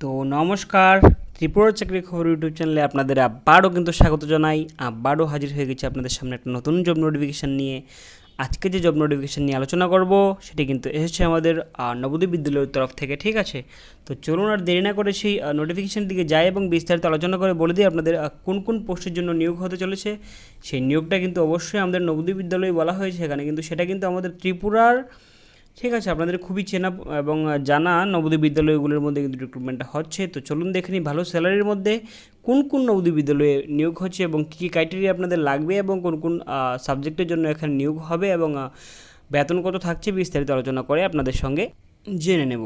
তো নমস্কার, ত্রিপুরা চাকরি খবর ইউটিউব চ্যানেলে আপনাদের আবারও কিন্তু স্বাগত জানাই। আবারও হাজির হয়ে গেছি আপনাদের সামনে একটা নতুন জব নোটিফিকেশান নিয়ে। আজকে যে জব নোটিফিকেশান নিয়ে আলোচনা করব, সেটি কিন্তু এসেছে আমাদের নবোদয় বিদ্যালয়ের তরফ থেকে, ঠিক আছে? তো চলুন আর দেরি না করে সেই নোটিফিকেশান দিকে যাই এবং বিস্তারিত আলোচনা করে বলে দিই আপনাদের কোন কোন পোস্টের জন্য নিয়োগ হতে চলেছে। সেই নিয়োগটা কিন্তু অবশ্যই আমাদের নবোদয় বিদ্যালয়ে বলা হয়েছে। এখানে কিন্তু সেটা কিন্তু আমাদের ত্রিপুরার ঠিক আছে, আপনাদের খুবই চেনা এবং জানা নবোদয় বিদ্যালয়গুলোর মধ্যে কিন্তু রিক্রুটমেন্টটা হচ্ছে। তো চলুন দেখে নিই ভালো স্যালারির মধ্যে কোন কোন নবোদয় বিদ্যালয়ে নিয়োগ হচ্ছে এবং কী কী ক্রাইটেরিয়া আপনাদের লাগবে এবং কোন কোন সাবজেক্টের জন্য এখানে নিয়োগ হবে এবং বেতন কত থাকছে বিস্তারিত আলোচনা করে আপনাদের সঙ্গে জেনে নেব।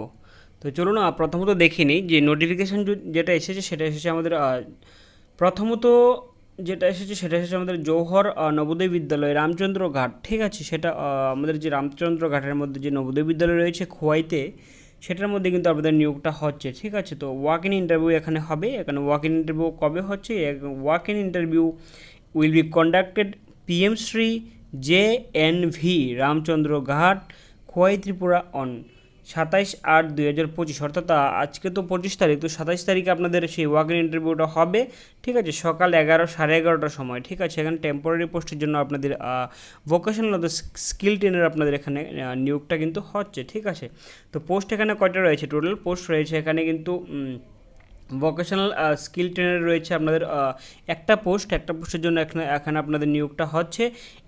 তো চলুন প্রথমত দেখে নিই যে নোটিফিকেশান যেটা এসেছে সেটা এসেছে আমাদের প্রথমত যেটা এসেছে সেটা এসেছে আমাদের জৌহর নবোদয় বিদ্যালয়, রামচন্দ্র ঘাট। ঠিক আছে, সেটা আমাদের যে রামচন্দ্র ঘাটের মধ্যে যে নবোদয় বিদ্যালয় রয়েছে খোয়াইতে, সেটার মধ্যে কিন্তু আপনাদের নিয়োগটা হচ্ছে। ঠিক আছে, তো ওয়াক ইন ইন্টারভিউ এখানে হবে। এখানে ওয়াক ইন ইন্টারভিউ কবে হচ্ছে? Walk in interview will be conducted PM Shri J N V Ramchandra Ghat, Khowai Tripura on সাতাইশ আট দুই হাজার পঁচিশ, অর্থাৎ আজকে তো পঁচিশ তারিখ, তো সাতাইশ তারিখে আপনাদের সেই ওয়াক ইন ইন্টারভিউটা হবে। ঠিক আছে, সকাল এগারো, সাড়ে এগারোটার সময়, ঠিক আছে? এখানে টেম্পোরারি পোস্টের জন্য আপনাদের ভোকেশনাল স্কিল ট্রেনার আপনাদের এখানে নিয়োগটা কিন্তু হচ্ছে, ঠিক আছে? তো পোস্ট এখানে কয়টা রয়েছে? টোটাল পোস্ট রয়েছে এখানে কিন্তু ভোকেশনাল স্কিল ট্রেনার রয়েছে আপনাদের একটা পোস্ট একটা পোস্টের জন্য এখানে এখানে আপনাদের নিয়োগটা হচ্ছে।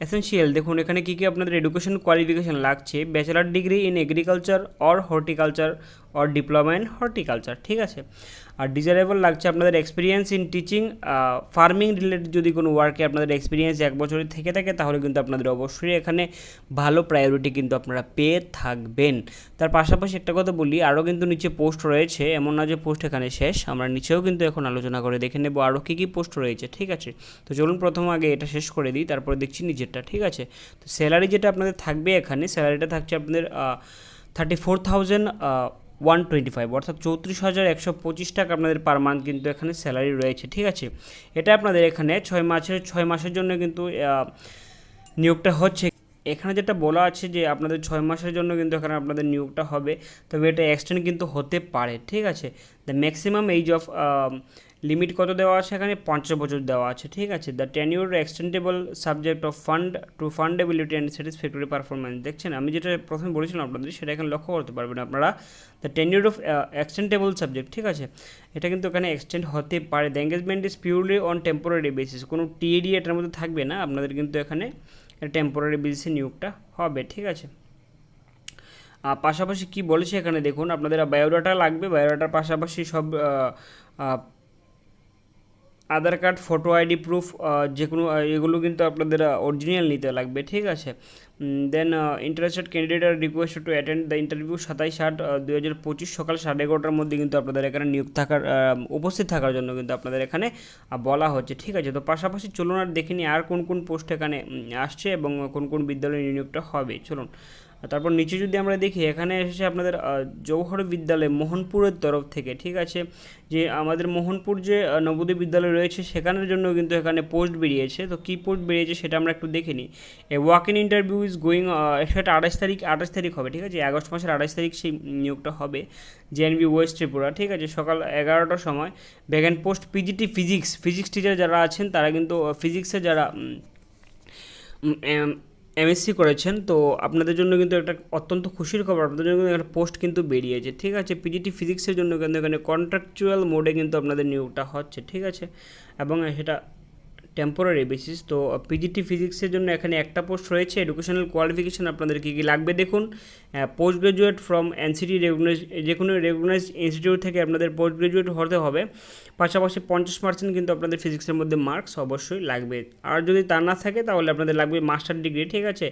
এসেন্সিয়াল দেখুন, এখানে কী কী আপনাদের এডুকেশন কোয়ালিফিকেশান লাগছে? Bachelor degree in agriculture or horticulture or diploma in horticulture ঠিক আছে? আর ডিজারেবল লাগছে আপনাদের experience in teaching farming related যদি কোনো ওয়ার্কে আপনাদের এক্সপিরিয়েন্স এক বছরের থেকে থাকে, তাহলে কিন্তু আপনাদের অবশ্যই এখানে ভালো প্রায়োরিটি কিন্তু আপনারা পেয়ে থাকবেন। তার পাশাপাশি একটা কথা বলি, আরও কিন্তু নিচে পোস্ট রয়েছে, এমন না যে পোস্ট এখানে শেষ, আমরা নিচেও কিন্তু এখন আলোচনা করে দেখে নেব আরও কী কী পোস্ট রয়েছে, ঠিক আছে? তো চলুন প্রথম আগে এটা শেষ করে দিই, তারপরে দেখছি নিচেরটা ঠিক আছে? তো স্যালারি যেটা আপনাদের থাকবে এখানে স্যালারিটা থাকছে আপনাদের thirty four thousand one twenty five অর্থাৎ চৌত্রিশ হাজার একশো পঁচিশ টাকা আপনাদের পার মান্থ কিন্তু এখানে স্যালারি রয়েছে, ঠিক আছে? এটা আপনাদের এখানে ছয় মাসের ছয় মাসের জন্য কিন্তু নিয়োগটা হচ্ছে। এখানে যেটা বলা আছে যে আপনাদের ছয় মাসের জন্য কিন্তু এখানে আপনাদের নিয়োগটা হবে, তবে এটা এক্সটেন্ড কিন্তু হতে পারে, ঠিক আছে? The maximum age of limit কত দেওয়া আছে? এখানে পঞ্চাশ বছর দেওয়া আছে, ঠিক আছে? The tenure extendable subject of fund to fundability and satisfactory performance দেখছেন? আমি যেটা প্রথমে বলেছিলাম আপনাদের, সেটা এখানে লক্ষ্য করতে পারবেন আপনারা। The tenure of extendable subject ঠিক আছে? এটা কিন্তু এখানে এক্সটেন্ড হতে পারে। The engagement is purely on temporary basis কোনো টিএডি এটার মধ্যে থাকবে না, আপনাদের কিন্তু এখানে টেম্পোরারি বেসিসে নিয়োগটা হবে, ঠিক আছে? পাশাপাশি কি বলেছে এখানে দেখুন, আপনাদের বায়োডাটা লাগবে। বায়োডাটার পাশাপাশি সব Aadhaar card photo ID proof যে কোনো এগুলো কিন্তু আপনাদের অরিজিনাল নিতে লাগবে, ঠিক আছে? Then interested candidate are request to attend the interview সাতাইশ আট দুই হাজার পঁচিশ সকাল সাড়ে এগারোটার মধ্যে কিন্তু আপনাদের এখানে নিয়োগ থাকার উপস্থিত থাকার জন্য কিন্তু আপনাদের এখানে বলা হচ্ছে। ঠিক আছে, তো পাশাপাশি চলুন আর দেখে নিই আর কোন কোন পোস্ট এখানে আসছে এবং কোন কোন বিদ্যালয়ে নিয়োগটা হবে। চলুন। তারপর নিচে যদি আমরা দেখি, এখানে এসেছে আপনাদের জৌহর বিদ্যালয় মোহনপুরের তরফ থেকে। ঠিক আছে, যে আমাদের মোহনপুর যে নবোদয় বিদ্যালয় রয়েছে, সেখানের জন্য কিন্তু এখানে পোস্ট বেরিয়েছে। তো কী পোস্ট বেরিয়েছে সেটা আমরা একটু দেখে নিই। Walk in interview is going সেটা আঠাশ তারিখ আঠাশ তারিখ হবে, ঠিক আছে? আগস্ট মাসের আঠাশ তারিখ সেই নিয়োগটা হবে। জেএনবি ওয়েস্ট ত্রিপুরা ঠিক আছে? সকাল এগারোটার সময় vacant post PGT physics physics teacher যারা আছেন, তারা কিন্তু ফিজিক্সে যারা এমএসসি করেছেন, তো আপনাদের জন্য কিন্তু একটা অত্যন্ত খুশির খবর, আপনাদের জন্য কিন্তু একটা পোস্ট কিন্তু বেরিয়েছে, ঠিক আছে? পিজিটি ফিজিক্সের জন্য কিন্তু এখানে কন্ট্রাকচুয়াল মোডে কিন্তু আপনাদের নিয়োগটা হচ্ছে, ঠিক আছে? এবং সেটা টেম্পোরারি বেসিস তো পিজিটি ফিজিক্সের জন্য এখানে একটা পোস্ট রয়েছে এডুকেশনাল কোয়ালিফিকেশান আপনাদের কী কী লাগবে দেখুন। Post graduate from NCT recognise যে কোনো রেকগনাইজ ইনস্টিটিউট থেকে আপনাদের পোস্ট গ্রাজুয়েট হতে হবে। পাশাপাশি পঞ্চাশ পার্সেন্ট কিন্তু আপনাদের ফিজিক্সের মধ্যে মার্কস অবশ্যই লাগবে। আর যদি তা না থাকে, তাহলে আপনাদের লাগবে মাস্টার ডিগ্রি ঠিক আছে?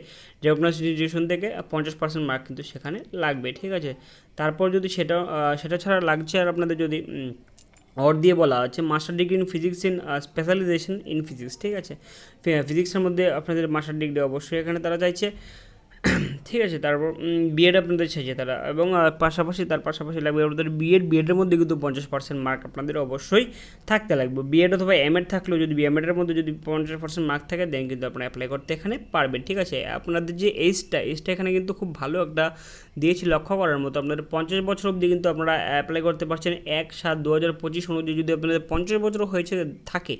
রেকগনাইজ ইনস্টিটিউশন থেকে পঞ্চাশ পার্সেন্ট মার্ক কিন্তু সেখানে লাগবে, ঠিক আছে? তারপর যদি সেটা সেটা ছাড়া লাগছে আর আপনাদের যদি অর দিয়ে বলা আছে master degree in physics in specialisation in physics ঠিক আছে? ফিজিক্সের মধ্যে আপনাদের মাস্টার ডিগ্রি অবশ্যই এখানে তারা চাইছে। ঠিক আছে, তারপর বিএড আপনাদের শেষে তারা, এবং পাশাপাশি তার পাশাপাশি লাগবে আপনাদের বিএড বিএডের মধ্যে কিন্তু পঞ্চাশ পার্সেন্ট মার্ক আপনাদের অবশ্যই থাকতে লাগবে। বিএড অথবা এমএড থাকলেও যদি বিএমএডের মধ্যে যদি পঞ্চাশ পার্সেন্ট মার্ক থাকে দেন কিন্তু আপনারা অ্যাপ্লাই করতে এখানে পারবেন, ঠিক আছে? আপনাদের যে এজটা এজটা এখানে কিন্তু খুব ভালো একটা দিয়েছি লক্ষ্য করার মতো। আপনাদের পঞ্চাশ বছর অবধি কিন্তু আপনারা অ্যাপ্লাই করতে পারছেন এক সাত দু হাজার পঁচিশ অনুযায়ী যদি আপনাদের পঞ্চাশ বছর হয়েছে, থাকে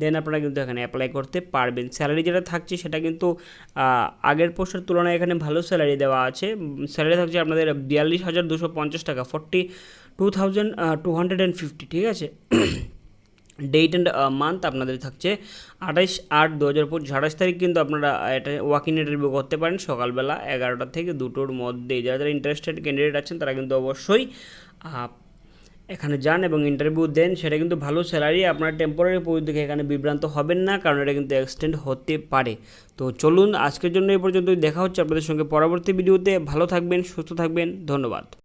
দেন আপনারা কিন্তু এখানে অ্যাপ্লাই করতে পারবেন। স্যালারি যেটা থাকছে সেটা কিন্তু আগের পোস্টের তুলনায় এখানে ভালো স্যালারি দেওয়া আছে। স্যালারি থাকছে আপনাদের বিয়াল্লিশ হাজার দুশো পঞ্চাশ টাকা forty two thousand two hundred and fifty ঠিক আছে? ডেট অ্যান্ড মান্থ আপনাদের থাকছে আঠাইশ আট দু হাজার পঁচিশ। আঠাশ তারিখ কিন্তু আপনারা এটা ওয়াকিং ইন ইন্টারভিউ করতে পারেন। সকালবেলা এগারোটা থেকে দুটোর মধ্যে, যারা যারা ইন্টারেস্টেড ক্যান্ডিডেট আছেন, তারা কিন্তু অবশ্যই এখানে যান এবং ইন্টারভিউ দেন, সেটা কিন্তু ভালো স্যালারি আপনার টেম্পোরারি পদ থেকে এখানে বিভ্রান্ত হবেন না, কারণ এটা কিন্তু এক্সটেন্ড হতে পারে। তো চলুন, আজকের জন্য এই পর্যন্তই, দেখা হচ্ছে আপনাদের সঙ্গে পরবর্তী ভিডিওতে ভালো থাকবেন, সুস্থ থাকবেন, ধন্যবাদ।